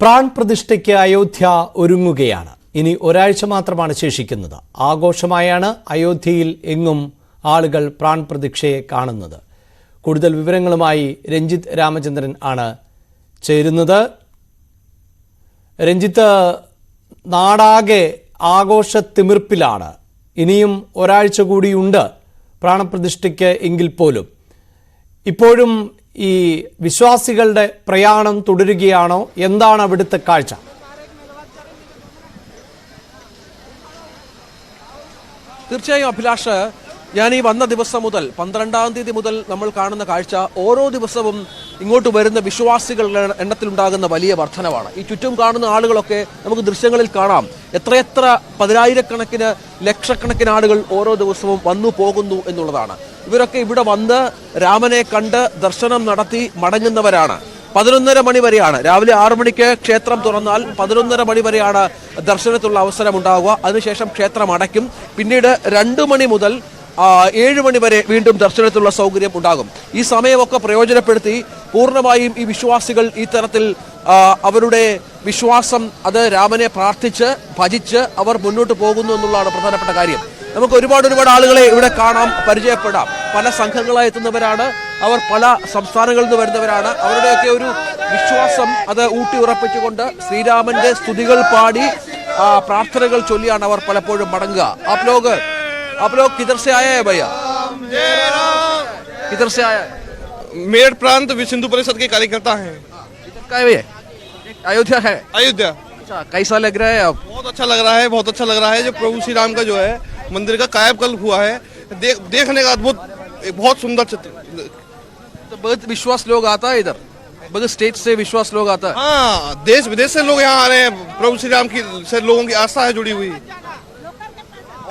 PRAN പ്രതിഷ്ഠയ്ക്ക് Ayodhya ഒരുങ്ങുകയാണ്. ഇനി ഒരാഴ്ച മാത്രമാണ് ശേഷിക്കുന്നത്. ആഘോഷമായാണ് അയോധ്യയിൽ എങ്ങും ആളുകൾ പ്രാൺ പ്രതിഷ്ഠയെ കാണുന്നത്. കൂടുതൽ വിവരങ്ങളുമായി രഞ്ജിത്ത് രാമചന്ദ്രൻ ആണ് ചേരുന്നത്. രഞ്ജിത്ത് നാടാകെ ആഘോഷ തിമിർപ്പിലാണ് ഇനിയും ഒരാഴ്ച കൂടിയുണ്ട് പ്രാണപ്രതിഷ്ഠയ്ക്ക് എങ്കിൽ പോലും. ഇപ്പോഴും ഈ വിശ്വാസികളുടെ പ്രയാണം തുടരുകയാണോ? എന്താണ് അവിടുത്തെ കാഴ്ച? തീർച്ചയായും അഭിലാഷ് ഞാൻ ഈ വന്ന ദിവസം മുതൽ പന്ത്രണ്ടാം തീയതി മുതൽ നമ്മൾ കാണുന്ന കാഴ്ച ഓരോ ദിവസവും ഇങ്ങോട്ട് വരുന്ന വിശ്വാസികളുടെ എണ്ണത്തിലുണ്ടാകുന്ന വലിയ വർധനവാണ്. ഈ ചുറ്റും കാണുന്ന ആളുകളൊക്കെ നമുക്ക് ദൃശ്യങ്ങളിൽ കാണാം. എത്രയെത്ര പതിനായിരക്കണക്കിന് ലക്ഷക്കണക്കിന് ആളുകൾ ഓരോ ദിവസവും വന്നു പോകുന്നു എന്നുള്ളതാണ്. ഇവരൊക്കെ ഇവിടെ വന്ന് രാമനെ കണ്ട് ദർശനം നടത്തി മടങ്ങുന്നവരാണ്. പതിനൊന്നര മണി വരെയാണ്. രാവിലെ ആറു മണിക്ക് ക്ഷേത്രം തുറന്നാൽ പതിനൊന്നര മണി വരെയാണ് ദർശനത്തിനുള്ള അവസരം ഉണ്ടാവുക അതിനുശേഷം ക്ഷേത്രം അടയ്ക്കും. പിന്നീട് രണ്ടു മണി മുതൽ ഏഴ് മണി വരെ വീണ്ടും ദർശനത്തിനുള്ള സൗകര്യം ഉണ്ടാകും. ഈ സമയമൊക്കെ പ്രയോജനപ്പെടുത്തി പൂർണമായും ഈ വിശ്വാസികൾ ഈ തരത്തിൽ അവരുടെ വിശ്വാസം അത് രാമനെ പ്രാർത്ഥിച്ച് ഭജിച്ച് അവർ മുന്നോട്ട് പോകുന്നു എന്നുള്ളതാണ് പ്രധാനപ്പെട്ട കാര്യം. നമുക്ക് ഒരുപാട് ഒരുപാട് ആളുകളെ ഇവിടെ കാണാം പരിചയപ്പെടാം. പല സംഘങ്ങളായി എത്തുന്നവരാണ്. അവർ പല സംസ്ഥാനങ്ങളിൽ നിന്ന് വരുന്നവരാണ്. അവരുടെയൊക്കെ ഒരു വിശ്വാസം അത് ഊട്ടി ഉറപ്പിച്ചുകൊണ്ട് ശ്രീരാമന്റെ സ്തുതികൾ പാടി ആ, പ്രാർത്ഥനകൾ ചൊല്ലിയാണ് അവർ പലപ്പോഴും മടങ്ങുക. ആപ് आप लोग किधर से आए हैं भैया? किधर से आया है? मेरठ प्रांत विश्व हिंदू परिषद के कार्यकर्ता है। भैया? अयोध्या है। अयोध्या। अच्छा कैसा लग रहा है आप बहुत अच्छा लग रहा है बहुत अच्छा लग रहा है। जो प्रभु श्री राम का जो है मंदिर का कायाकल्प हुआ है देख देखने का अद्भुत बहुत सुंदर चित्र। तो बहुत विश्वास लोग आता है इधर? बहुत स्टेट से विश्वास लोग आता है? हाँ देश विदेश से लोग यहाँ आ रहे हैं। प्रभु श्री राम की से लोगों की आस्था है जुड़ी हुई।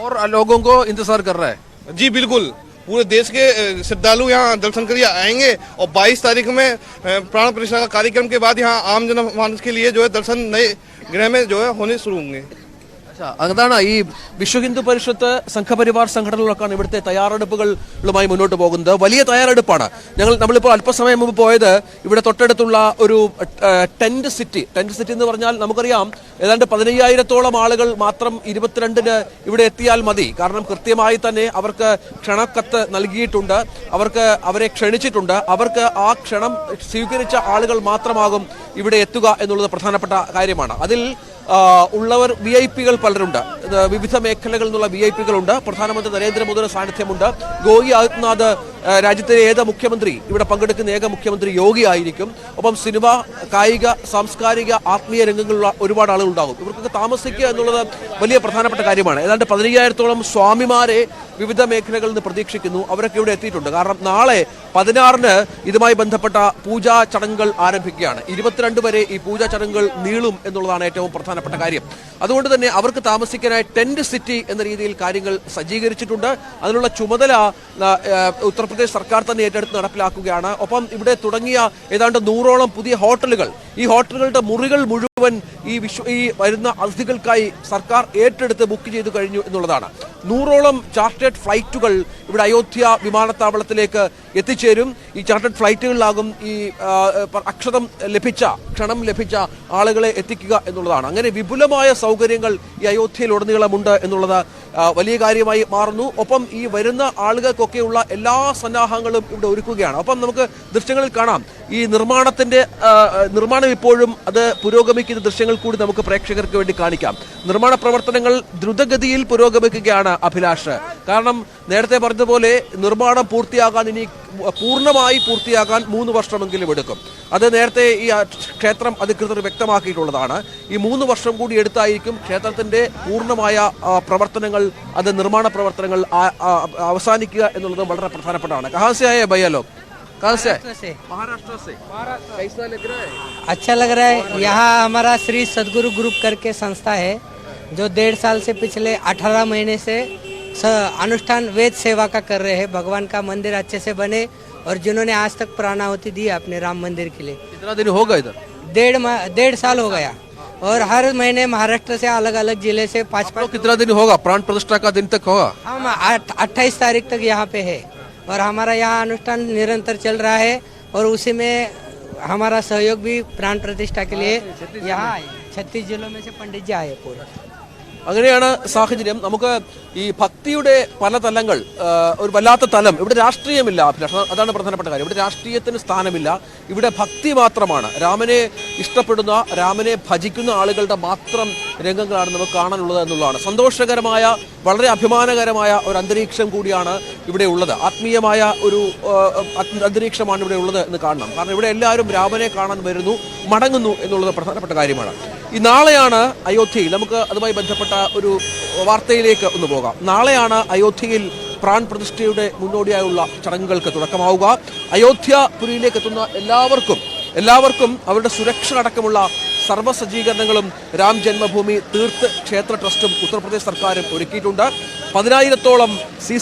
और लोगों को इंतज़ार कर रहा है। जी, बिल्कुल। पूरे देश के श्रद्धालु यहाँ दर्शन करिए आएँगे और 22 तारीख में प्राण प्रतिष्ठा का कार्यक्रम के बाद यहाँ आम जनमानस के लिए जो है दर्शन नए ग्रह में जो है होने शुरू होंगे। അതാണ് ഈ വിശ്വ ഹിന്ദു പരിഷത്ത് സംഘപരിവാർ സംഘടനകളൊക്കെയാണ് ഇവിടുത്തെ തയ്യാറെടുപ്പുകളുമായി മുന്നോട്ട് പോകുന്നത്. വലിയ തയ്യാറെടുപ്പാണ്. ഞങ്ങൾ നമ്മളിപ്പോൾ അല്പസമയം മുമ്പ് പോയത് ഇവിടെ തൊട്ടടുത്തുള്ള ഒരു ടെന്റ് സിറ്റി. ടെന്റ് സിറ്റി എന്ന് പറഞ്ഞാൽ നമുക്കറിയാം ഏതാണ്ട് പതിനയ്യായിരത്തോളം ആളുകൾ മാത്രം ഇരുപത്തിരണ്ടിന് ഇവിടെ എത്തിയാൽ മതി. കാരണം കൃത്യമായി തന്നെ അവർക്ക് ക്ഷണക്കത്ത് നൽകിയിട്ടുണ്ട്. അവർക്ക് അവരെ ക്ഷണിച്ചിട്ടുണ്ട്. അവർക്ക് ആ ക്ഷണം സ്വീകരിച്ച ആളുകൾ മാത്രമാകും ഇവിടെ എത്തുക എന്നുള്ളത് പ്രധാനപ്പെട്ട കാര്യമാണ്. അതിൽ ഉള്ളവർ വി ഐ പികൾ പലരുണ്ട്. വിവിധ മേഖലകളിൽ നിന്നുള്ള വി ഐ പികളുണ്ട് പ്രധാനമന്ത്രി നരേന്ദ്രമോദിയുടെ സാന്നിധ്യമുണ്ട്. ഗോയി ആദിത്യനാഥ് രാജ്യത്തിലെ ഏക മുഖ്യമന്ത്രി ഇവിടെ പങ്കെടുക്കുന്ന ഏക മുഖ്യമന്ത്രി യോഗി ആയിരിക്കും. ഒപ്പം സിനിമ കായിക സാംസ്കാരിക ആത്മീയ രംഗങ്ങളിലുള്ള ഒരുപാട് ആളുകൾ ഉണ്ടാകും ഇവർക്കൊക്കെ താമസിക്കുക എന്നുള്ളത് വലിയ പ്രധാനപ്പെട്ട കാര്യമാണ്. ഏതാണ്ട് പതിനയ്യായിരത്തോളം സ്വാമിമാരെ വിവിധ മേഖലകളിൽ നിന്ന് പ്രതീക്ഷിക്കുന്നു. അവരൊക്കെ ഇവിടെ എത്തിയിട്ടുണ്ട്. കാരണം നാളെ പതിനാറിന് ഇതുമായി ബന്ധപ്പെട്ട പൂജാ ചടങ്ങുകൾ ആരംഭിക്കുകയാണ്. ഇരുപത്തിരണ്ട് വരെ ഈ പൂജാ ചടങ്ങുകൾ നീളും എന്നുള്ളതാണ് ഏറ്റവും പ്രധാനപ്പെട്ട കാര്യം. അതുകൊണ്ട് തന്നെ അവർക്ക് താമസിക്കാനായി ടെന്റ് സിറ്റി എന്ന രീതിയിൽ കാര്യങ്ങൾ സജ്ജീകരിച്ചിട്ടുണ്ട്. അതിനുള്ള ചുമതല ആ, ഉത്തർപ്രദേശ് സർക്കാർ തന്നെ ഏറ്റെടുത്ത് നടപ്പിലാക്കുകയാണ്. ഒപ്പം ഇവിടെ തുടങ്ങിയ ഏതാണ്ട് നൂറോളം പുതിയ ഹോട്ടലുകൾ. ഈ ഹോട്ടലുകളുടെ മുറികൾ മുഴുവൻ ഈ വിശ്വ ഈ വരുന്ന അതിഥികൾക്കായി സർക്കാർ ഏറ്റെടുത്ത് ബുക്ക് ചെയ്തു കഴിഞ്ഞു എന്നുള്ളതാണ്. നൂറോളം ചാർട്ടേഡ് ഫ്ലൈറ്റുകൾ ഇവിടെ അയോധ്യ വിമാനത്താവളത്തിലേക്ക് എത്തിച്ചേരും. ഈ ചാർട്ടേഡ് ഫ്ലൈറ്റുകളിലാകും ഈ അക്ഷതം ലഭിച്ച ക്ഷണം ലഭിച്ച ആളുകളെ എത്തിക്കുക എന്നുള്ളതാണ്. അങ്ങനെ വിപുലമായ സൗകര്യങ്ങൾ ഈ അയോധ്യയിലുടനീളമുണ്ട് എന്നുള്ളത് വലിയ കാര്യമായി മാറുന്നു. ഒപ്പം ഈ വരുന്ന ആളുകൾക്കൊക്കെയുള്ള എല്ലാ സന്നാഹങ്ങളും ഇവിടെ ഒരുക്കുകയാണ്. ഒപ്പം നമുക്ക് ദൃശ്യങ്ങളിൽ കാണാം. ഈ നിർമ്മാണത്തിന്റെ നിർമ്മാണം ഇപ്പോഴും അത് പുരോഗമിക്കുന്ന ദൃശ്യങ്ങൾ കൂടി നമുക്ക് പ്രേക്ഷകർക്ക് വേണ്ടി കാണിക്കാം. നിർമ്മാണ പ്രവർത്തനങ്ങൾ ദ്രുതഗതിയിൽ പുരോഗമിക്കുകയാണ് അഭിലാഷ്. കാരണം നേരത്തെ പറഞ്ഞതുപോലെ നിർമ്മാണം പൂർത്തിയാകാൻ ഇനി പൂർണമായി പൂർത്തിയാകാൻ മൂന്ന് വർഷമെങ്കിലും എടുക്കും. അത് നേരത്തെ ഈ ക്ഷേത്രം അധികൃതർ വ്യക്തമാക്കിയിട്ടുള്ളതാണ്. ഈ മൂന്ന് വർഷം കൂടി എടുത്തായിരിക്കും ക്ഷേത്രത്തിന്റെ പൂർണമായ പ്രവർത്തനങ്ങൾ അത് നിർമ്മാണ പ്രവർത്തനങ്ങൾ അവസാനിക്കുക എന്നുള്ളത് വളരെ പ്രധാനപ്പെട്ടതാണ്. കഹാസ്യായ ബയ്യാലോ कहाँ से? महाराष्ट्र से। कैसा लग रहा है? अच्छा लग रहा है। यहाँ हमारा श्री सदगुरु ग्रुप करके संस्था है जो डेढ़ साल से पिछले अठारह महीने से अनुष्ठान वेद सेवा का कर रहे हैं। भगवान का मंदिर अच्छे से बने और जिन्होंने आज तक प्राणाहुति दी अपने राम मंदिर के लिए। कितना दिन हो गए इधर? डेढ़ डेढ़ साल हो गया। हाँ। और हर महीने महाराष्ट्र से अलग अलग ज़िले से पाँच पाँच कितना दिन होगा? प्राण प्रतिष्ठा का दिन तक होगा? हम अट्ठाईस तारीख तक यहाँ पे है। और हमारा यहाँ अनुष्ठान निरंतर चल रहा है और उसी में हमारा सहयोग भी प्राण प्रतिष्ठा के लिए यहाँ आए छत्तीस जिलों में से पंडित जी आए पूरे അങ്ങനെയാണ് സാഹചര്യം നമുക്ക് ഈ ഭക്തിയുടെ പല തലങ്ങൾ ആ, ഒരു വല്ലാത്ത തലം ഇവിടെ രാഷ്ട്രീയമില്ല അഭിലാഷ് അതാണ് പ്രധാനപ്പെട്ട കാര്യം ഇവിടെ രാഷ്ട്രീയത്തിന് സ്ഥാനമില്ല ഇവിടെ ഭക്തി മാത്രമാണ് രാമനെ ഇഷ്ടപ്പെടുന്ന രാമനെ ഭജിക്കുന്ന ആളുകളുടെ മാത്രം രംഗങ്ങളാണ് നമുക്ക് കാണാനുള്ളത് എന്നുള്ളതാണ് സന്തോഷകരമായ വളരെ അഭിമാനകരമായ ഒരു അന്തരീക്ഷം കൂടിയാണ് ഇവിടെ ഉള്ളത്. ആത്മീയമായ ഒരു അന്തരീക്ഷമാണ് ഇവിടെ ഉള്ളത് എന്ന് കാണണം. കാരണം ഇവിടെ എല്ലാവരും രാമനെ കാണാൻ വരുന്നു മടങ്ങുന്നു എന്നുള്ളത് പ്രധാനപ്പെട്ട കാര്യമാണ്. ഈ നാളെയാണ് അയോധ്യയിൽ നമുക്ക് അതുമായി ബന്ധപ്പെട്ട ഒരു വാർത്തയിലേക്ക് ഒന്ന് പോകാം. നാളെയാണ് അയോധ്യയിൽ പ്രാൺ പ്രതിഷ്ഠയുടെ മുന്നോടിയായുള്ള ചടങ്ങുകൾക്ക് തുടക്കമാവുക. അയോധ്യ പുരിയിലേക്ക് എത്തുന്ന എല്ലാവർക്കും എല്ലാവർക്കും അവരുടെ സുരക്ഷ അടക്കമുള്ള സർവ സജ്ജീകരണങ്ങളും രാം ജന്മഭൂമി തീർത്ത് ക്ഷേത്ര ട്രസ്റ്റും ഉത്തർപ്രദേശ് സർക്കാരും ഒരുക്കിയിട്ടുണ്ട്. പതിനായിരത്തോളം സി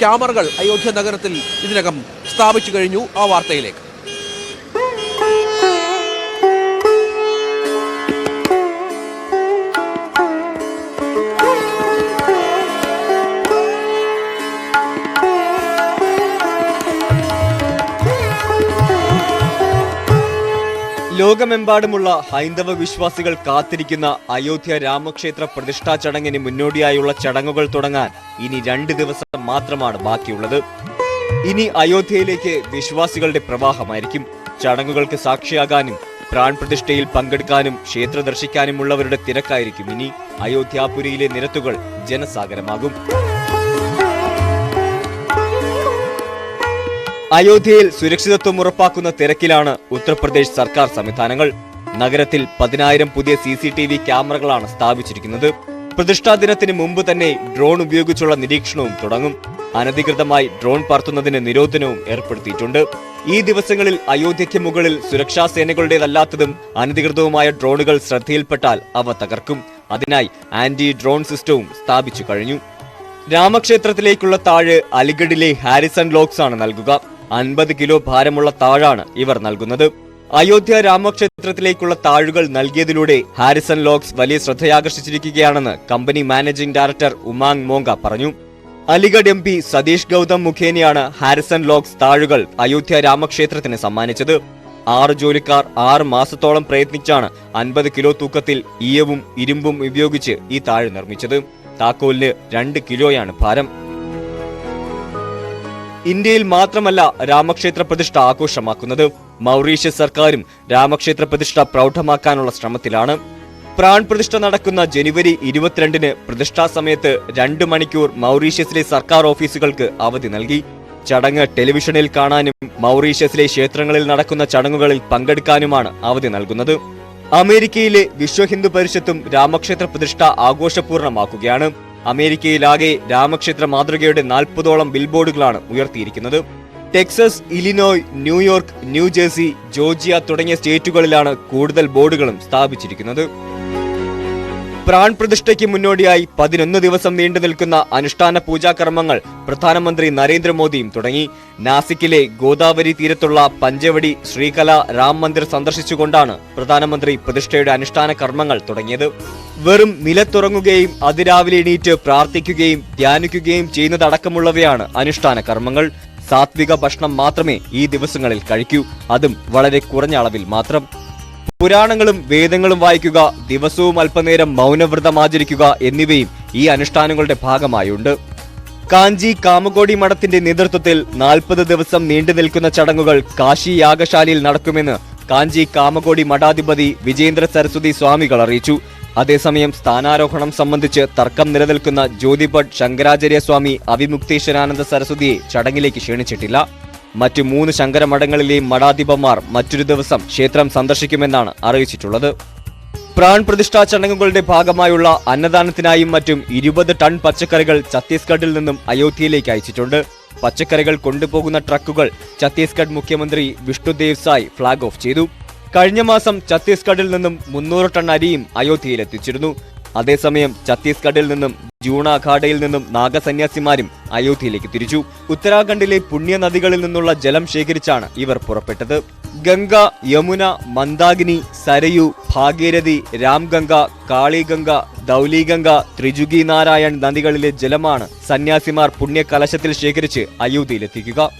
ക്യാമറകൾ അയോധ്യ നഗരത്തിൽ ഇതിനകം സ്ഥാപിച്ചു കഴിഞ്ഞു. ആ വാർത്തയിലേക്ക്. ലോകമെമ്പാടുമുള്ള ഹൈന്ദവ വിശ്വാസികൾ കാത്തിരിക്കുന്ന അയോധ്യ രാമക്ഷേത്ര പ്രതിഷ്ഠാ ചടങ്ങിന് മുന്നോടിയായുള്ള ചടങ്ങുകൾ തുടങ്ങാൻ ഇനി രണ്ട് ദിവസം മാത്രമാണ് ബാക്കിയുള്ളത്. ഇനി അയോധ്യയിലേക്ക് വിശ്വാസികളുടെ പ്രവാഹമായിരിക്കും. ചടങ്ങുകൾക്ക് സാക്ഷിയാകാനും പ്രാൺ പ്രതിഷ്ഠയിൽ പങ്കെടുക്കാനും ക്ഷേത്ര ദർശിക്കാനുമുള്ളവരുടെ തിരക്കായിരിക്കും. ഇനി അയോധ്യാപുരിയിലെ നിരത്തുകൾ ജനസാഗരമാകും. അയോധ്യയിൽ സുരക്ഷിതത്വം ഉറപ്പാക്കുന്ന തിരക്കിലാണ് ഉത്തർപ്രദേശ് സർക്കാർ സംവിധാനങ്ങൾ. നഗരത്തിൽ പതിനായിരം പുതിയ സി സി ടി വി ക്യാമറകളാണ് സ്ഥാപിച്ചിരിക്കുന്നത്. പ്രതിഷ്ഠാ ദിനത്തിന് മുമ്പ് തന്നെ ഡ്രോൺ ഉപയോഗിച്ചുള്ള നിരീക്ഷണവും തുടങ്ങും. അനധികൃതമായി ഡ്രോൺ പറത്തുന്നതിന് നിരോധനവും ഏർപ്പെടുത്തിയിട്ടുണ്ട്. ഈ ദിവസങ്ങളിൽ അയോധ്യയ്ക്ക് മുകളിൽ സുരക്ഷാ സേനകളുടേതല്ലാത്തതും അനധികൃതവുമായ ഡ്രോണുകൾ ശ്രദ്ധയിൽപ്പെട്ടാൽ അവ തകർക്കും. അതിനായി ആന്റി ഡ്രോൺ സിസ്റ്റവും സ്ഥാപിച്ചു കഴിഞ്ഞു. രാമക്ഷേത്രത്തിലേക്കുള്ള താഴ് അലിഗഡിലെ ഹാരിസൺ ലോക്സ് ആണ് നൽകുക. അൻപത് കിലോ ഭാരമുള്ള താഴാണ് ഇവർ നൽകുന്നത്. അയോധ്യ രാമക്ഷേത്രത്തിലേക്കുള്ള താഴുകൾ നൽകിയതിലൂടെ ഹാരിസൺ ലോക്സ് വലിയ ശ്രദ്ധയാകർഷിച്ചിരിക്കുകയാണെന്ന് company managing director Umang Monga പറഞ്ഞു. അലിഗഡ് എം പി സതീഷ് ഗൗതം മുഖേനയാണ് ഹാരിസൺ ലോക്സ് താഴുകൾ അയോധ്യ രാമക്ഷേത്രത്തിന് സമ്മാനിച്ചത്. ആറ് ജോലിക്കാർ ആറ് മാസത്തോളം പ്രയത്നിച്ചാണ് അൻപത് കിലോ തൂക്കത്തിൽ ഈയവും ഇരുമ്പും ഉപയോഗിച്ച് ഈ താഴ് നിർമ്മിച്ചത്. താക്കോലിന് രണ്ട് കിലോയാണ് ഭാരം. ഇന്ത്യയിൽ മാത്രമല്ല രാമക്ഷേത്ര പ്രതിഷ്ഠ ആഘോഷമാക്കുന്നത് മൗറീഷ്യസ് സർക്കാരും രാമക്ഷേത്ര പ്രതിഷ്ഠ പ്രൗഢമാക്കാനുള്ള ശ്രമത്തിലാണ്. പ്രാൺ പ്രതിഷ്ഠ നടക്കുന്ന ജനുവരി ഇരുപത്തിരണ്ടിന് പ്രതിഷ്ഠാ സമയത്ത് രണ്ട് മണിക്കൂർ മൗറീഷ്യസിലെ സർക്കാർ ഓഫീസുകൾക്ക് അവധി നൽകി. ചടങ്ങ് ടെലിവിഷനിൽ കാണാനും മൗറീഷ്യസിലെ ക്ഷേത്രങ്ങളിൽ നടക്കുന്ന ചടങ്ങുകളിൽ പങ്കെടുക്കാനുമാണ് അവധി നൽകുന്നത്. അമേരിക്കയിലെ വിശ്വ ഹിന്ദു പരിഷത്തും രാമക്ഷേത്ര പ്രതിഷ്ഠ ആഘോഷപൂർണമാക്കുകയാണ് അമേരിക്കയിലാകെ രാമക്ഷേത്ര മാതൃകയുടെ നാൽപ്പതോളം ബിൽബോർഡുകളാണ് ഉയർത്തിയിരിക്കുന്നത്. Texas Illinois New York New Jersey Georgia തുടങ്ങിയ സ്റ്റേറ്റുകളിലാണ് കൂടുതൽ ബോർഡുകളും സ്ഥാപിച്ചിരിക്കുന്നത്. പ്രാൺ പ്രതിഷ്ഠയ്ക്ക് മുന്നോടിയായി പതിനൊന്ന് ദിവസം നീണ്ടു നിൽക്കുന്ന അനുഷ്ഠാന പൂജാകർമ്മങ്ങൾ പ്രധാനമന്ത്രി നരേന്ദ്രമോദിയും തുടങ്ങി. നാസിക്കിലെ ഗോദാവരി തീരത്തുള്ള പഞ്ചവടി ശ്രീകല രാം മന്ദിർ സന്ദർശിച്ചുകൊണ്ടാണ് പ്രധാനമന്ത്രി പ്രതിഷ്ഠയുടെ അനുഷ്ഠാന കർമ്മങ്ങൾ തുടങ്ങിയത്. വെറും നിലത്തുറങ്ങുകയും അതിരാവിലെ എണീറ്റ് പ്രാർത്ഥിക്കുകയും ധ്യാനിക്കുകയും ചെയ്യുന്നതടക്കമുള്ളവയാണ് അനുഷ്ഠാന കർമ്മങ്ങൾ. സാത്വിക ഭക്ഷണം മാത്രമേ ഈ ദിവസങ്ങളിൽ കഴിക്കൂ. അതും വളരെ കുറഞ്ഞ അളവിൽ മാത്രം. പുരാണങ്ങളും വേദങ്ങളും വായിക്കുക ദിവസവും അല്പനേരം മൗനവ്രതം ആചരിക്കുക എന്നിവയും ഈ അനുഷ്ഠാനങ്ങളുടെ ഭാഗമായുണ്ട്. കാഞ്ചി കാമകോടി മഠത്തിന്റെ നേതൃത്വത്തിൽ നാൽപ്പത് ദിവസം നീണ്ടു നിൽക്കുന്ന ചടങ്ങുകൾ കാശി യാഗശാലയിൽ നടക്കുമെന്ന് കാഞ്ചി കാമകോടി മഠാധിപതി വിജേന്ദ്ര സരസ്വതി സ്വാമികൾ അറിയിച്ചു. അതേസമയം സ്ഥാനാരോഹണം സംബന്ധിച്ച് തർക്കം നിലനിൽക്കുന്ന ജ്യോതിഭട്ട് ശങ്കരാചാര്യ സ്വാമി അവിമുക്തേശ്വരാനന്ദ സരസ്വതിയെ ചടങ്ങിലേക്ക് ക്ഷണിച്ചിട്ടില്ല. മറ്റു മൂന്ന് ശങ്കരമഠങ്ങളിലെയും മഠാധിപന്മാർ മറ്റൊരു ദിവസം ക്ഷേത്രം സന്ദർശിക്കുമെന്നാണ് അറിയിച്ചിട്ടുള്ളത്. പ്രാൺ പ്രതിഷ്ഠാ ചടങ്ങുകളുടെ ഭാഗമായുള്ള അന്നദാനത്തിനായും മറ്റും ഇരുപത് ടൺ പച്ചക്കറികൾ ഛത്തീസ്ഗഡിൽ നിന്നും അയോധ്യയിലേക്ക് അയച്ചിട്ടുണ്ട്. പച്ചക്കറികൾ കൊണ്ടുപോകുന്ന ട്രക്കുകൾ ഛത്തീസ്ഗഡ് മുഖ്യമന്ത്രി വിഷ്ണുദേവ് സായ് ഫ്ളാഗ് ഓഫ് ചെയ്തു. കഴിഞ്ഞ മാസം ഛത്തീസ്ഗഡിൽ നിന്നും മുന്നൂറ് ടൺ അരിയും അയോധ്യയിലെത്തിച്ചിരുന്നു. അതേസമയം ഛത്തീസ്ഗഡിൽ നിന്നും ജൂണ അഖാഡയിൽ നിന്നും നാഗസന്യാസിമാരും അയോധ്യയിലേക്ക് തിരിച്ചു. ഉത്തരാഖണ്ഡിലെ പുണ്യ നദികളിൽ നിന്നുള്ള ജലം ശേഖരിച്ചാണ് ഇവർ പുറപ്പെട്ടത്. ഗംഗ യമുന മന്ദാകിനി സരയു ഭാഗീരഥി രാംഗംഗ കാളിഗംഗ ദൗലിഗംഗ ത്രിജുഗി നാരായൺ നദികളിലെ ജലമാണ് സന്യാസിമാർ പുണ്യകലശത്തിൽ ശേഖരിച്ച് അയോധ്യയിലെത്തിക്കുക.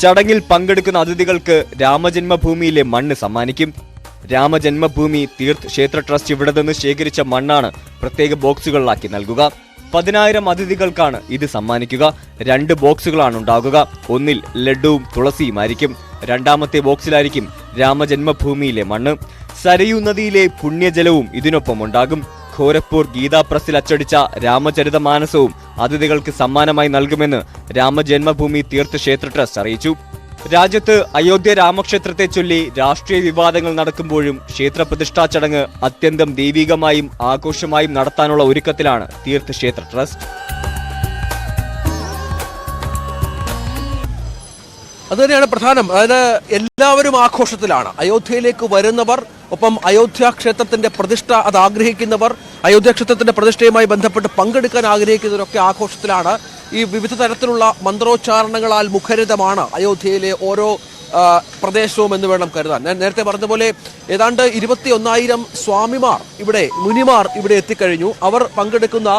ചടങ്ങിൽ പങ്കെടുക്കുന്ന അതിഥികൾക്ക് രാമജന്മഭൂമിയിലെ മണ്ണ് സമ്മാനിക്കും. രാമജന്മഭൂമി തീർത്ഥ് ക്ഷേത്ര ട്രസ്റ്റ് ഇവിടെ നിന്ന് ശേഖരിച്ച മണ്ണാണ് പ്രത്യേക ബോക്സുകളിലാക്കി നൽകുക. പതിനായിരം അതിഥികൾക്കാണ് ഇത് സമ്മാനിക്കുക. രണ്ട് ബോക്സുകളാണ് ഉണ്ടാകുക. ഒന്നിൽ ലഡുവും തുളസിയും ആയിരിക്കും. രണ്ടാമത്തെ ബോക്സിലായിരിക്കും രാമജന്മഭൂമിയിലെ മണ്ണ്. സരയൂ നദിയിലെ പുണ്യജലവും ഇതിനൊപ്പം ഉണ്ടാകും. ഖോരപ്പൂർ ഗീതാ പ്രസിൽ അച്ചടിച്ച രാമചരിത മാനസവും അതിഥികൾക്ക് സമ്മാനമായി നൽകുമെന്ന് രാമജന്മഭൂമി തീർത്ഥ ക്ഷേത്ര ട്രസ്റ്റ് അറിയിച്ചു. രാജ്യത്ത് അയോധ്യ രാമക്ഷേത്രത്തെ ചൊല്ലി രാഷ്ട്രീയ വിവാദങ്ങൾ നടക്കുമ്പോഴും ക്ഷേത്ര പ്രതിഷ്ഠാ ചടങ്ങ് അത്യന്തം ദൈവികമായും ആഘോഷമായും നടത്താനുള്ള ഒരുക്കത്തിലാണ് തീർത്ഥക്ഷേത്ര ട്രസ്റ്റ്. അതുതന്നെയാണ് പ്രധാനം. അതായത് എല്ലാവരും ആഘോഷത്തിലാണ്. അയോധ്യയിലേക്ക് വരുന്നവർ ഒപ്പം അയോധ്യ ക്ഷേത്രത്തിന്റെ പ്രതിഷ്ഠ അത് ആഗ്രഹിക്കുന്നവർ അയോധ്യ ക്ഷേത്രത്തിന്റെ പ്രതിഷ്ഠയുമായി ബന്ധപ്പെട്ട് പങ്കെടുക്കാൻ ആഗ്രഹിക്കുന്നവരൊക്കെ ആഘോഷത്തിലാണ്. ഈ വിവിധ തരത്തിലുള്ള മന്ത്രോച്ചാരണങ്ങളാൽ മുഖരിതമാണ് അയോധ്യയിലെ ഓരോ പ്രദേശവും എന്ന് വേണം കരുതാൻ. ഞാൻ നേരത്തെ പറഞ്ഞതുപോലെ പോലെ ഏതാണ്ട് ഇരുപത്തി ഒന്നായിരം സ്വാമിമാർ ഇവിടെ മുനിമാർ ഇവിടെ എത്തിക്കഴിഞ്ഞു. അവർ പങ്കെടുക്കുന്ന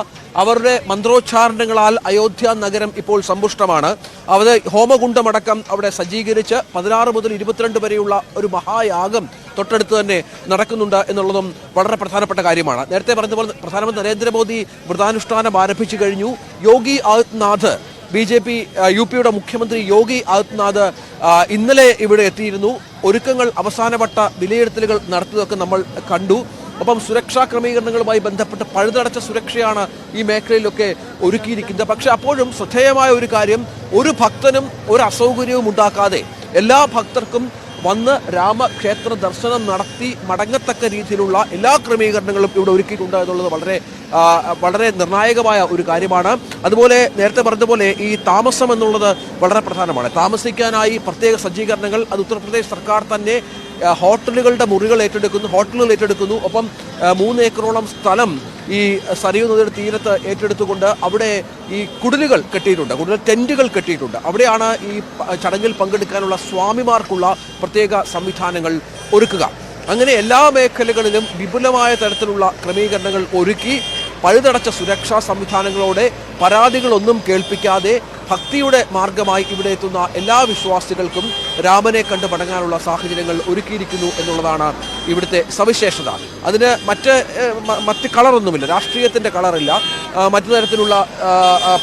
അവരുടെ മന്ത്രോച്ചാരണങ്ങളാൽ അയോധ്യ നഗരം ഇപ്പോൾ സമ്പുഷ്ടമാണ്. അവിടെ ഹോമകുണ്ടമടക്കം അവിടെ സജ്ജീകരിച്ച് പതിനാറ് മുതൽ ഇരുപത്തിരണ്ട് വരെയുള്ള ഒരു മഹായാഗം തൊട്ടടുത്ത് തന്നെ നടക്കുന്നുണ്ട് എന്നുള്ളതും വളരെ പ്രധാനപ്പെട്ട കാര്യമാണ്. നേരത്തെ പറഞ്ഞതുപോലെ പോലെ പ്രധാനമന്ത്രി നരേന്ദ്രമോദി വ്രതാനുഷ്ഠാനം ആരംഭിച്ചു കഴിഞ്ഞു. Yogi Adityanath B J P U പിയുടെ മുഖ്യമന്ത്രി യോഗി ആദിത്യനാഥ് ഇന്നലെ ഇവിടെ എത്തിയിരുന്നു. ഒരുക്കങ്ങൾ അവസാനവട്ട വിലയിരുത്തലുകൾ നടത്തിയതൊക്കെ നമ്മൾ കണ്ടു. ഒപ്പം സുരക്ഷാ ക്രമീകരണങ്ങളുമായി ബന്ധപ്പെട്ട് പഴുതടച്ച സുരക്ഷയാണ് ഈ മേഖലയിലൊക്കെ ഒരുക്കിയിരിക്കുന്നത്. പക്ഷേ അപ്പോഴും ശ്രദ്ധേയമായ ഒരു കാര്യം ഒരു ഭക്തനും ഒരു അസൗകര്യവും ഉണ്ടാക്കാതെ എല്ലാ ഭക്തർക്കും വന്ന് രാമക്ഷേത്ര ദർശനം നടത്തി മടങ്ങത്തക്ക രീതിയിലുള്ള എല്ലാ ക്രമീകരണങ്ങളും ഇവിടെ ഒരുക്കിയിട്ടുണ്ട് എന്നുള്ളത് വളരെ വളരെ നിർണായകമായ ഒരു കാര്യമാണ്. അതുപോലെ നേരത്തെ പറഞ്ഞതുപോലെ ഈ താമസം എന്നുള്ളത് വളരെ പ്രധാനമാണ്. താമസിക്കാനായി പ്രത്യേക സജ്ജീകരണങ്ങൾ അത് ഉത്തർപ്രദേശ് സർക്കാർ തന്നെ ഹോട്ടലുകളുടെ മുറികൾ ഏറ്റെടുക്കുന്നു ഹോട്ടലുകൾ ഏറ്റെടുക്കുന്നു. ഒപ്പം മൂന്ന് ഏക്കറോളം സ്ഥലം ഈ സരയൂ നദിയുടെ തീരത്ത് ഏറ്റെടുത്തുകൊണ്ട് അവിടെ ഈ കുടിലുകൾ കെട്ടിയിട്ടുണ്ട് കുടിൽ ടെന്റുകൾ കെട്ടിയിട്ടുണ്ട്. അവിടെയാണ് ഈ ചടങ്ങിൽ പങ്കെടുക്കാനുള്ള സ്വാമിമാർക്കുള്ള പ്രത്യേക സംവിധാനങ്ങൾ ഒരുക്കുക. അങ്ങനെ എല്ലാ മേഖലകളിലും വിപുലമായ തരത്തിലുള്ള ക്രമീകരണങ്ങൾ ഒരുക്കി പഴുതടച്ച സുരക്ഷാ സംവിധാനങ്ങളോടെ പരാതികളൊന്നും കേൾപ്പിക്കാതെ ഭക്തിയുടെ മാർഗമായി ഇവിടെ എത്തുന്ന എല്ലാ വിശ്വാസികൾക്കും രാമനെ കണ്ടു മടങ്ങാനുള്ള സാഹചര്യങ്ങൾ ഒരുക്കിയിരിക്കുന്നു എന്നുള്ളതാണ് ഇവിടുത്തെ സവിശേഷത. അതിന് മറ്റ് മറ്റ് കളറൊന്നുമില്ല. രാഷ്ട്രീയത്തിന്റെ കളറില്ല. മറ്റു തരത്തിലുള്ള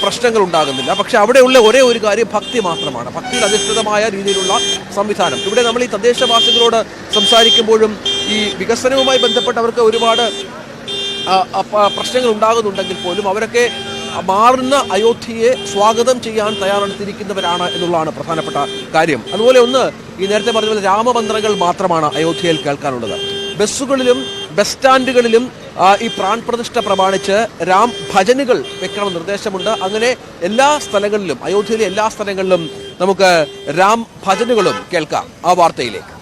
പ്രശ്നങ്ങൾ ഉണ്ടാകുന്നില്ല. പക്ഷേ അവിടെയുള്ള ഒരേ ഒരു കാര്യം ഭക്തി മാത്രമാണ്. ഭക്തിയിൽ അധിഷ്ഠിതമായ രീതിയിലുള്ള സംവിധാനം. ഇവിടെ നമ്മൾ ഈ തദ്ദേശവാസികളോട് സംസാരിക്കുമ്പോഴും ഈ വികസനവുമായി ബന്ധപ്പെട്ട് അവർക്ക് ഒരുപാട് പ്രശ്നങ്ങൾ ഉണ്ടാകുന്നുണ്ടെങ്കിൽ പോലും അവരൊക്കെ മാറുന്ന അയോധ്യയെ സ്വാഗതം ചെയ്യാൻ തയ്യാറെടുത്തിരിക്കുന്നവരാണ് എന്നുള്ളതാണ് പ്രധാനപ്പെട്ട കാര്യം. അതുപോലെ ഒന്ന് ഈ നേരത്തെ പറഞ്ഞ പോലെ രാമമന്ത്രങ്ങൾ മാത്രമാണ് അയോധ്യയിൽ കേൾക്കാനുള്ളത്. ബസ്സുകളിലും ബസ് സ്റ്റാൻഡുകളിലും ഈ പ്രാൺ പ്രതിഷ്ഠ പ്രമാണിച്ച് രാം ഭജനുകൾ വെക്കണം നിർദ്ദേശമുണ്ട്. അങ്ങനെ എല്ലാ സ്ഥലങ്ങളിലും അയോധ്യയിലെ എല്ലാ സ്ഥലങ്ങളിലും നമുക്ക് രാം ഭജനുകളും കേൾക്കാം. ആ വാർത്തയിലേക്ക്.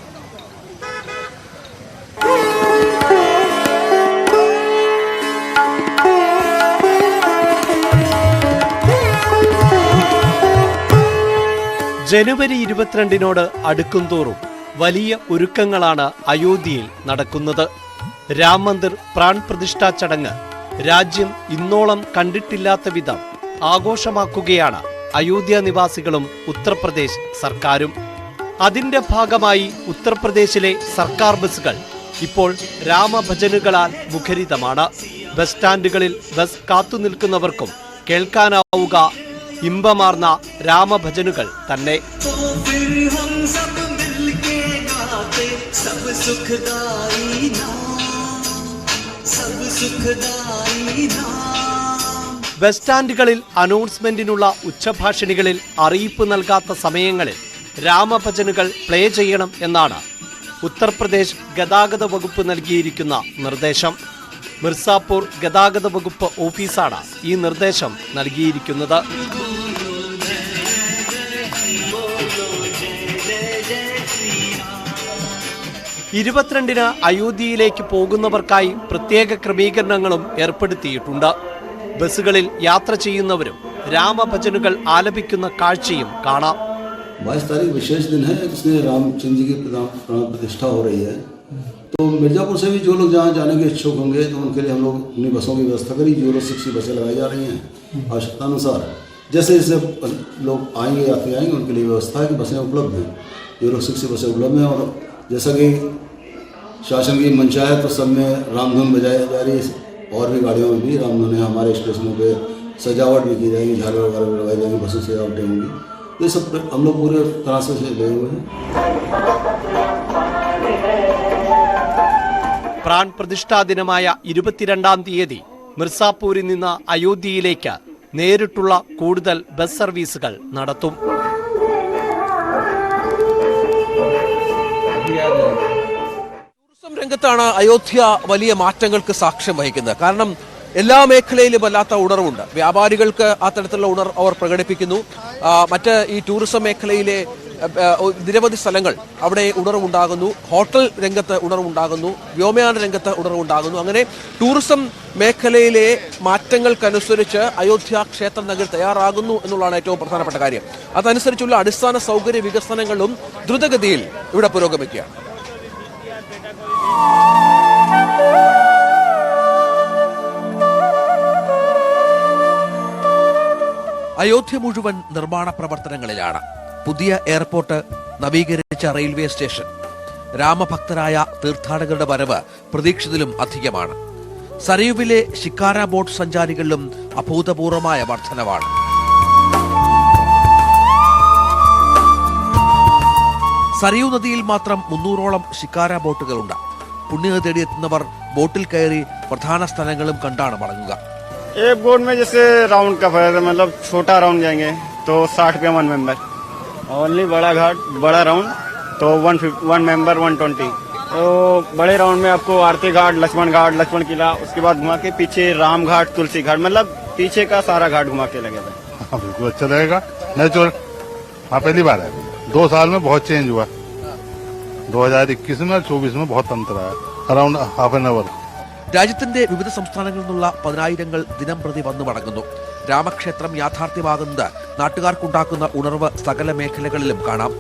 ജനുവരി ഇരുപത്തിരണ്ടിനോട് അടുക്കുംതോറും വലിയ ഒരുക്കങ്ങളാണ് അയോധ്യയിൽ നടക്കുന്നത്. രാം മന്ദിർ പ്രാൺ പ്രതിഷ്ഠാ ചടങ്ങ് രാജ്യം ഇന്നോളം കണ്ടിട്ടില്ലാത്ത വിധം ആഘോഷമാക്കുകയാണ് അയോധ്യ നിവാസികളും ഉത്തർപ്രദേശ് സർക്കാരും. അതിന്റെ ഭാഗമായി ഉത്തർപ്രദേശിലെ സർക്കാർ ബസ്സുകൾ ഇപ്പോൾ രാമഭജനുകളാൽ മുഖരിതമാണ്. ബസ് സ്റ്റാൻഡുകളിൽ ബസ് കാത്തുനിൽക്കുന്നവർക്കും കേൾക്കാനാവുക ഇമ്പമാർന്ന രാമഭജനുകൾ തന്നെ. ബസ് സ്റ്റാൻഡുകളിൽ അനൗൺസ്മെന്റിനുള്ള ഉച്ചഭാഷണികളിൽ അറിയിപ്പ് നൽകാത്ത സമയങ്ങളിൽ രാമഭജനുകൾ പ്ലേ ചെയ്യണം എന്നാണ് ഉത്തർപ്രദേശ് ഗതാഗത വകുപ്പ് നൽകിയിരിക്കുന്ന നിർദ്ദേശം. മിർസാപൂർ ഗതാഗത വകുപ്പ് ഓഫീസാണ് ഈ നിർദ്ദേശം നൽകിയിരിക്കുന്നത് ഇരുപത്തിരണ്ടിന് അയോധ്യയിലേക്ക് പോകുന്നവർക്കായി പ്രത്യേക ക്രമീകരണങ്ങളും ഏർപ്പെടുത്തിയിട്ടുണ്ട് ബസ്സുകളിൽ യാത്ര ചെയ്യുന്നവരും രാമഭജനുകൾ ആലപിക്കുന്ന കാഴ്ചയും കാണാം बाईस तारीख विशेष दिन है जिसमें रामचंद्र जी की प्रधान प्राण प्रतिष्ठा हो रही है तो मिर्जापुर से भी जो लोग जहाँ जाने के इच्छुक होंगे तो उनके लिए हम लोग अपनी बसों की व्यवस्था करी, जो लोग सिक्स बसें लगाई जा रही हैं आवश्यकता अनुसार जैसे जैसे लोग आएँगे, यात्री आएँगे, उनके लिए व्यवस्था है कि बसें उपलब्ध हैं। लोग शिक्षक बसें उपलब्ध हैं, और जैसा कि शासन की मंशा है तो सब में रामधुन बजाई जा रही है। और भी गाड़ियों में भी रामधुन है, हमारे स्टेशनों पे सजावट भी की जाएगी झालर वगैरह भी लगाई जाएँगी, बसों सजावटें होंगी ये सब हम लोग पूरे तरह से लगे हुए हैं। പ്രാൺ പ്രതിഷ്ഠാ ദിനമായ ഇരുപത്തിരണ്ടാം തീയതി മിർസാപൂരിൽ നിന്ന് അയോധ്യയിലേക്ക് നേരിട്ടുള്ള കൂടുതൽ ബസ് സർവീസുകൾ നടത്തും. രംഗത്താണ് അയോധ്യ വലിയ മാറ്റങ്ങൾക്ക് സാക്ഷ്യം വഹിക്കുന്നത്. കാരണം എല്ലാ മേഖലയിലും വല്ലാത്ത ഉണർവുണ്ട്. വ്യാപാരികൾക്ക് ആ തരത്തിലുള്ള ഉണർ അവർ പ്രകടിപ്പിക്കുന്നു. മറ്റ് ഈ ടൂറിസം മേഖലയിലെ നിരവധി സ്ഥലങ്ങൾ അവിടെ ഉണർവുണ്ടാകുന്നു. ഹോട്ടൽ രംഗത്ത് ഉണർവുണ്ടാകുന്നു. വ്യോമയാന രംഗത്ത് ഉണർവുണ്ടാകുന്നു. അങ്ങനെ ടൂറിസം മേഖലയിലെ മാറ്റങ്ങൾക്കനുസരിച്ച് അയോധ്യ ക്ഷേത്ര നഗർ തയ്യാറാകുന്നു എന്നുള്ളതാണ് ഏറ്റവും പ്രധാനപ്പെട്ട കാര്യം. അതനുസരിച്ചുള്ള അടിസ്ഥാന സൗകര്യ വികസനങ്ങളും ദ്രുതഗതിയിൽ ഇവിടെ പുരോഗമിക്കുകയാണ്. അയോധ്യ മുഴുവൻ നിർമ്മാണ പ്രവർത്തനങ്ങളിലാണ്. പുതിയ എയർപോർട്ട് നവീകരിച്ച റെയിൽവേ സ്റ്റേഷൻ രാമഭക്തരായ തീർത്ഥാടകരുടെ വരവ് പ്രതീക്ഷിതത്തിലും അധികമാണ് സരയുവിലെ ശിക്കാര ബോട്ട് സഞ്ചാരികളിലും അഭൂതപൂർവമായ വർധനവാണ് സരയു നദിയിൽ മാത്രം മുന്നൂറോളം ശിക്കാര ബോട്ടുകളുണ്ട് പുണ്യത തേടിയെത്തുന്നവർ ബോട്ടിൽ കയറി പ്രധാന സ്ഥലങ്ങളും കണ്ടാണ് മടങ്ങുക एक बोट में जैसे राउंड का फर्क है मतलब छोटा राउंड जाएंगे तो साठ रुपया वन मेंबर ओनली बड़ा घाट बड़ा राउंड तो one one member one twenty तो बड़े राउंड में आपको आरती घाट लक्ष्मण घाट लक्ष्मण किला उसके बाद घुमा के पीछे राम घाट तुलसी घाट मतलब पीछे का सारा घाट घुमा के लगेगा हाँ बिल्कुल अच्छा रहेगा नेचुरल हाँ पहली बार है दो साल में बहुत चेंज हुआ 2021 में और 24 में बहुत अंतर आया अराउंड हाफ एन आवर രാജ്യത്തിന്റെ വിവിധ സംസ്ഥാനങ്ങളിൽ നിന്നുള്ള പതിനായിരങ്ങൾ ദിനം പ്രതി വന്നു മടങ്ങുന്നു രാമക്ഷേത്രം യാഥാർത്ഥ്യമാകുന്നത് നാട്ടുകാർക്കുണ്ടാക്കുന്ന ഉണർവ് സകല മേഖലകളിലും കാണാം.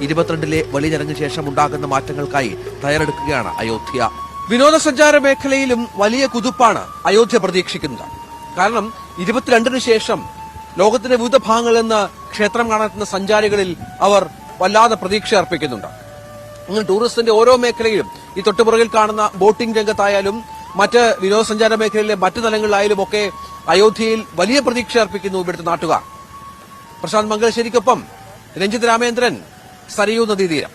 ഇരുപത്തിരണ്ടിലെ വലിയ ചടങ്ങിന് ശേഷം ഉണ്ടാകുന്ന മാറ്റങ്ങൾക്കായി തയ്യാറെടുക്കുകയാണ് അയോധ്യ. വിനോദസഞ്ചാര മേഖലയിലും വലിയ കുതിപ്പാണ് അയോധ്യ പ്രതീക്ഷിക്കുന്നത്. കാരണം ഇരുപത്തിരണ്ടിന് ശേഷം ലോകത്തിന്റെ വിവിധ ഭാഗങ്ങളിൽ നിന്ന് ക്ഷേത്രം കാണാനെത്തുന്ന സഞ്ചാരികളിൽ അവർ വല്ലാതെ പ്രതീക്ഷ അർപ്പിക്കുന്നുണ്ട്. അങ്ങനെ ടൂറിസത്തിന്റെ ഓരോ മേഖലയിലും ഈ തൊട്ടുപുറകിൽ കാണുന്ന ബോട്ടിംഗ് രംഗത്തായാലും മറ്റ് വിനോദസഞ്ചാര മേഖലയിലെ മറ്റു തലങ്ങളിലായാലും ഒക്കെ അയോധ്യയിൽ വലിയ പ്രതീക്ഷ അർപ്പിക്കുന്നു ഇവിടുത്തെ നാട്ടുകാർ. പ്രശാന്ത് മംഗലശ്ശേരിക്കൊപ്പം രഞ്ജിത് രാമേന്ദ്രൻ സരയൂ നദീതീരം.